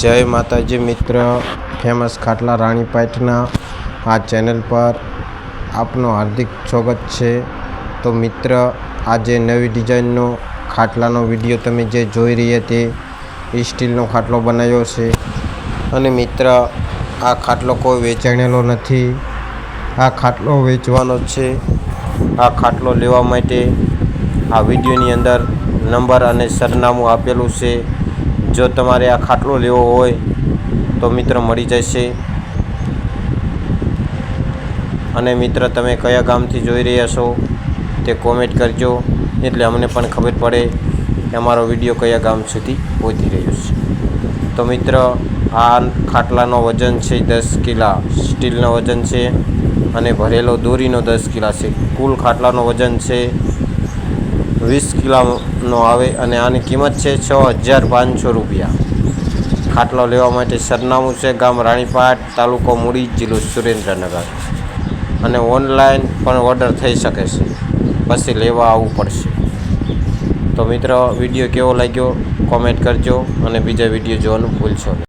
જય માતાજી મિત્ર ફેમસ ખાટલા રાણી પાઠના આ ચેનલ પર આપનું હાર્દિક સ્વાગત છે. તો મિત્ર, આજે નવી ડિઝાઇનનો ખાટલાનો વીડિયો તમે જે જોઈ રહ્યા તે સ્ટીલનો ખાટલો બનાવ્યો છે. અને મિત્ર, આ ખાટલો કોઈ વેચાણેલો નથી. આ ખાટલો વેચવાનો છે. આ ખાટલો લેવા માટે આ વિડીયોની અંદર નંબર અને સરનામું આપેલું છે. જો તમારે આ ખાટલો લેવો હોય તો મિત્ર મળી જશે. અને મિત્ર, તમે કયા ગામથી જોઈ રહ્યા છો તે કોમેન્ટ કરજો. એટલે અમને પણ ખબર પડે કે અમારો વીડિયો કયા ગામ સુધી પહોંચી રહ્યો છે. તો મિત્ર, આ ખાટલાનો વજન છે દસ કિલા, સ્ટીલનો વજન છે અને ભરેલો દોરીનો દસ કિલા છે. કુલ ખાટલાનો વજન છે વીસ કિલોનો આવે અને આની કિંમત છે છ હજાર પાંચસો રૂપિયા. ખાટલો લેવા માટે સરનામું છે ગામ રાણીપાટ, તાલુકો મૂડી, જિલ્લો સુરેન્દ્રનગર. અને ઓનલાઈન પણ ઓર્ડર થઈ શકે છે. પછી લેવા આવવું પડશે. તો મિત્ર, વીડિયો કેવો લાગ્યો? કોમેન્ટ કરજો અને બીજા વીડિયો જોવાનું ભૂલશો નહીં.